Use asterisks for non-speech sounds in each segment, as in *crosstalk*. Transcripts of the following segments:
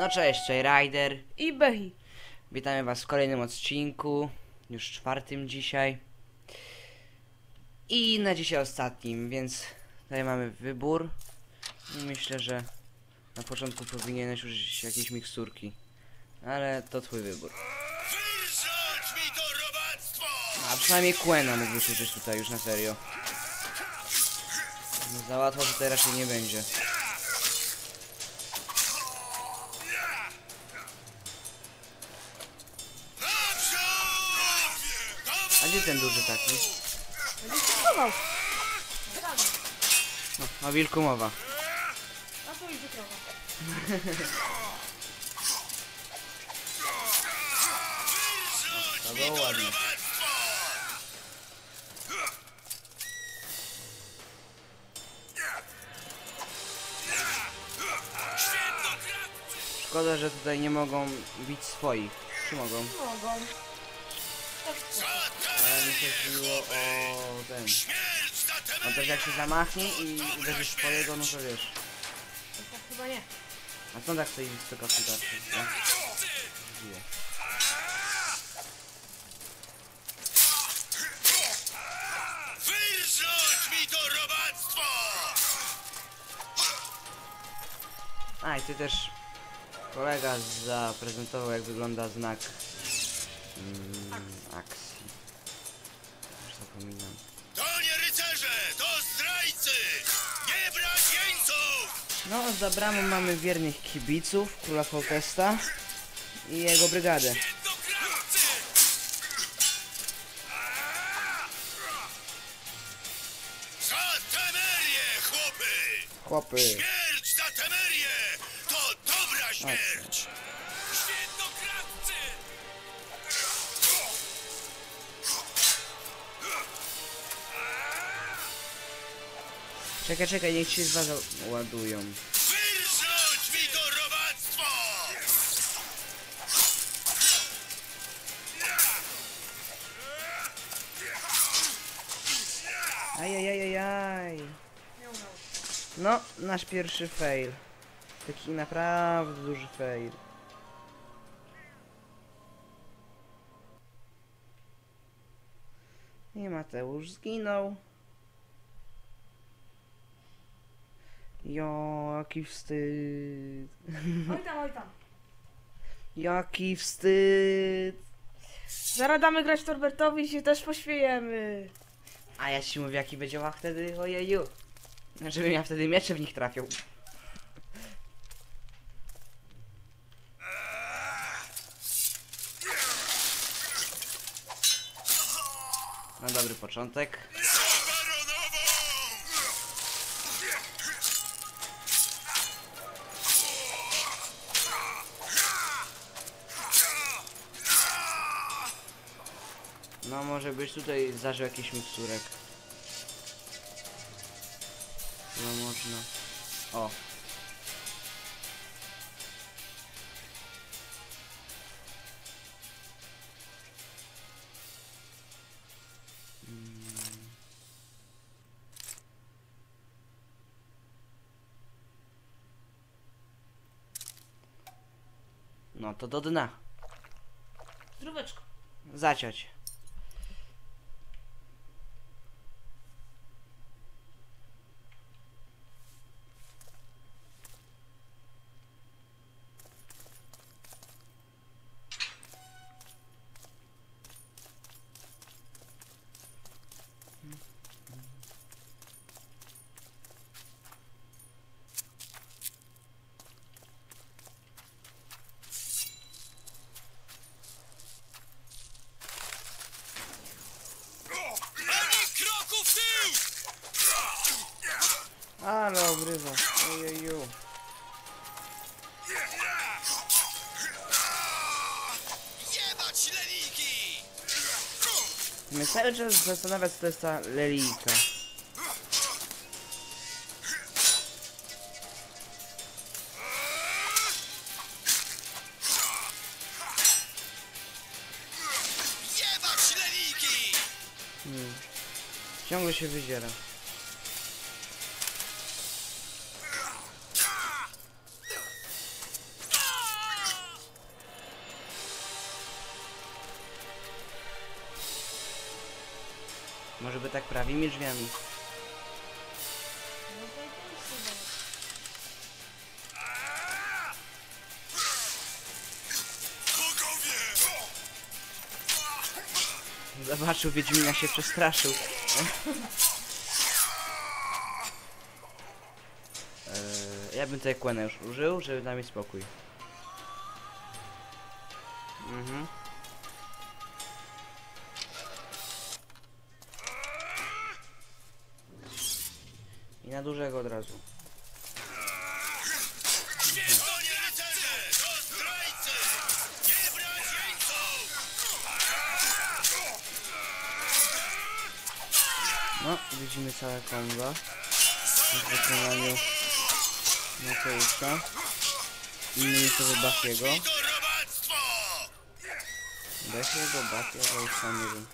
No cześć, cześć Rider. I Behi. Witamy was w kolejnym odcinku. Już czwartym dzisiaj. I na dzisiaj ostatnim, więc tutaj mamy wybór. I myślę, że na początku powinieneś użyć jakiejś miksturki. Ale to twój wybór. Wyrzuć mi to robactwo! A przynajmniej Quena mógłbyś użyć tutaj już na serio. No za łatwo tutaj raczej nie będzie. Gdzie ten duży taki? Chował. No, o wilku mowa. A to idzie krowa. To było ładnie. Szkoda, że tutaj nie mogą bić swoich. Czy mogą? Mogą. Ale mi się chodziło o ten. No tę też jak się zamachnie i uderzysz swojego, no to wiesz. To tak chyba nie. A co tak stoi wysoka tarczy? No? Dziwne. Wyrzuć mi to robactwo! A i ty też kolega zaprezentował jak wygląda znak mm, akcji. Już zapominam. To nie rycerze, to zdrajcy! Nie brać jeńców! No, za bramą mamy wiernych kibiców króla Foltesta i jego brygadę. Chłopy! Chłopy. Czekaj, czekaj, niech się z was ładują. Wyrzuć mi to robactwo! Ajajajajaj. No, nasz pierwszy fail. Taki naprawdę duży fail. I Mateusz zginął. Jaki wstyd. Oj tam, oj tam. Jaki wstyd. Zaraz damy grać Torbertowi i się też poświejemy. A ja ci mówię, jaki będzie łach wtedy, ojeju. Żebym ja wtedy miecze w nich trafił. Na dobry początek. No może byś tutaj zażył jakiś miksturek. No można. O. Mm. No to do dna. Zdróweczko. Zaciąć. Ale obrywa. Ojeju. Jebać! Mnie cały czas zastanawia, co to jest ta. Jebać leniki! Hmm. Ciągle się wydziera. Tak prawimi drzwiami. Zobaczył Wiedźmina się przestraszył. Eee, ja bym tutaj kłanę już użył, żeby dać mi spokój. Mhm. Widzimy całe kombo w wykonaniu Mateusza. Bachiego. I to robactwo! Bachiego, Bachiego, już sam nie wiem.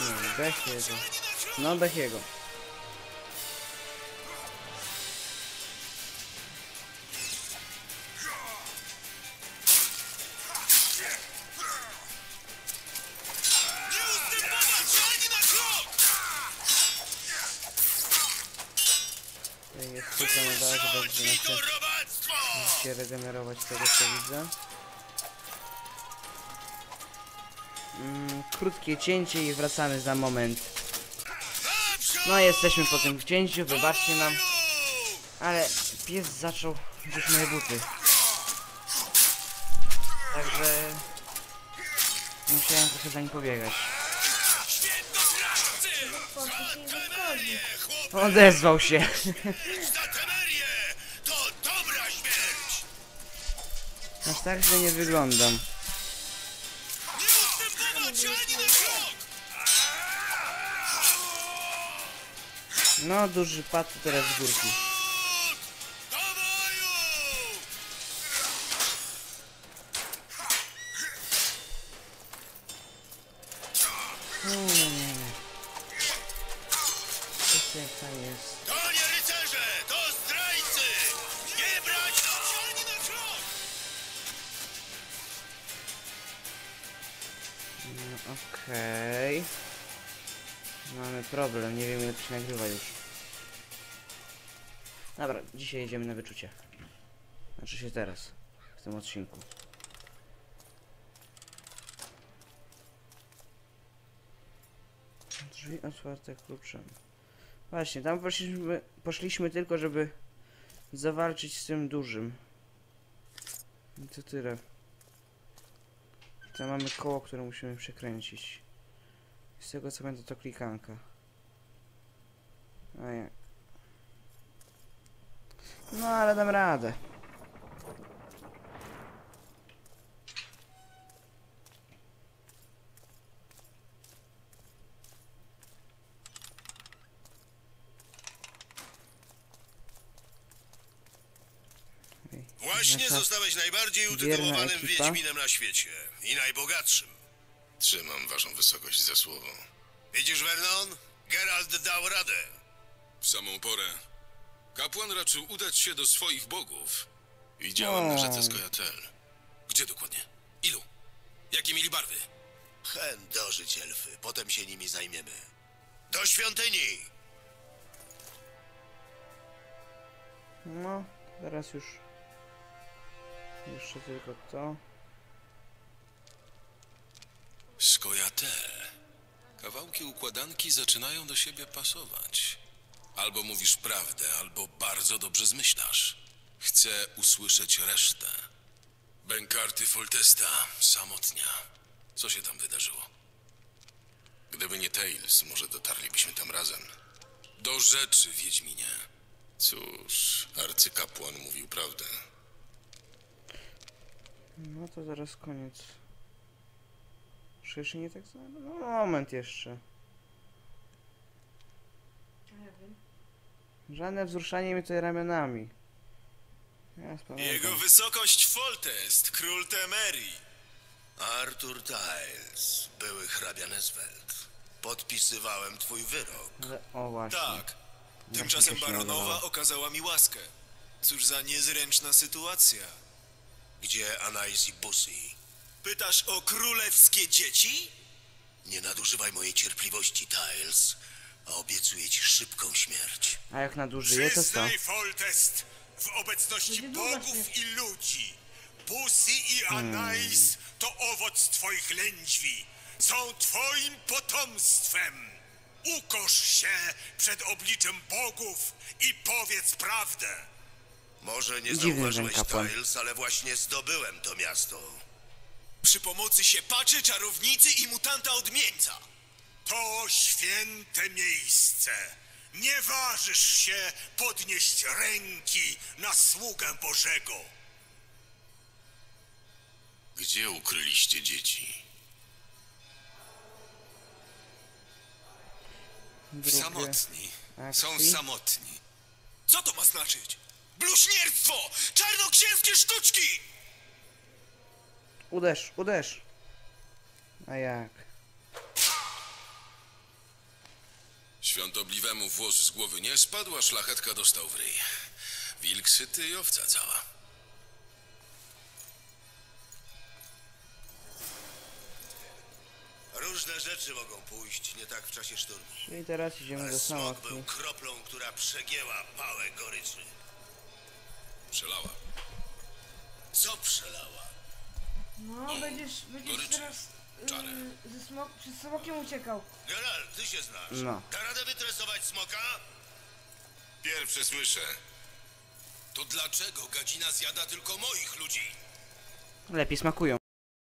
Nie, Bachiego. No, Bachiego. To nasze robactwo! się regenerować z tego co widzę. Mm, krótkie cięcie i wracamy za moment. No jesteśmy po tym cięciu, wybaczcie nam. Ale pies zaczął rzuć moje buty. Także musiałem trochę za nim pobiegać. Świętokradcy! Po *laughs* Aż tak źle nie wyglądam. No, duży pad teraz z górki. Hmm. Problem, nie wiem to się nagrywa już. Dobra, dzisiaj jedziemy na wyczucie. Znaczy się teraz, w tym odcinku. Drzwi otwarte kluczem. Właśnie, tam poszliśmy, poszliśmy tylko, żeby zawalczyć z tym dużym. I to tyle. Tam mamy koło, które musimy przekręcić. Z tego co będę to klikanka. No ale dam radę. Właśnie nasza zostałeś najbardziej utytułowanym. Wiedźminem na świecie i najbogatszym. Trzymam waszą wysokość za słowo. Widzisz, Vernon? Geralt dał radę. W samą porę. Kapłan raczył udać się do swoich bogów. Widziałem O. na rzece Skojatel. Gdzie dokładnie? Ilu? Jakie mieli barwy? Hen dożyć elfy, potem się nimi zajmiemy. Do świątyni! No, teraz już. Jeszcze tylko to. Skojatel. Kawałki układanki zaczynają do siebie pasować. Albo mówisz prawdę, albo bardzo dobrze zmyślasz. Chcę usłyszeć resztę. Bękarty Foltesta, samotnia. Co się tam wydarzyło? Gdyby nie Tails, może dotarlibyśmy tam razem. Do rzeczy, Wiedźminie. Cóż, arcykapłan mówił prawdę. No to zaraz koniec. Czy jeszcze nie tak samo? No moment jeszcze. Nie wiem. Żadne wzruszanie mi tutaj ramionami. Ja. Jego wysokość Foltest, król Temerii. Arthur Tiles, były hrabia Nesfeld. Podpisywałem twój wyrok. Ale, o właśnie. Tak. Tymczasem baronowa okazała mi łaskę. Cóż za niezręczna sytuacja. Gdzie Anais i Bussy? Pytasz o królewskie dzieci? Nie nadużywaj mojej cierpliwości, Tiles, a obiecuję ci szybką śmierć. A jak nadużyję, to co? Foltest, w obecności Będzie bogów i ludzi. Pusy i Anais to owoc twoich lędźwi. Są twoim potomstwem. Ukosz się przed obliczem bogów i powiedz prawdę. Może nie zauważyłeś. Tiles, ale właśnie zdobyłem to miasto. Przy pomocy siepaczy, czarownicy i mutanta odmieńca. To święte miejsce. Nie ważysz się podnieść ręki na sługę Bożego. Gdzie ukryliście dzieci? Drugie. Samotni. Są Akcji. samotni. Co to ma znaczyć? Bluźnierstwo! Czarnoksięskie sztuczki! Uderz, uderz. A jak? Świątobliwemu włos z głowy nie spadł, a szlachetka dostał w ryj. Wilk syty i owca cała. Różne rzeczy mogą pójść nie tak w czasie szturmu. Czyli teraz idziemy Ale do smok samotki. był kroplą, która przegięła pałę goryczy. Przelała. Co przelała? No, będziesz, będziesz goryczy. teraz Czarę. ze smok, przed smokiem uciekał. Geralt, ty się znasz. No. Da radę wytresować smoka? Pierwsze słyszę. To dlaczego gadzina zjada tylko moich ludzi? Lepiej smakują.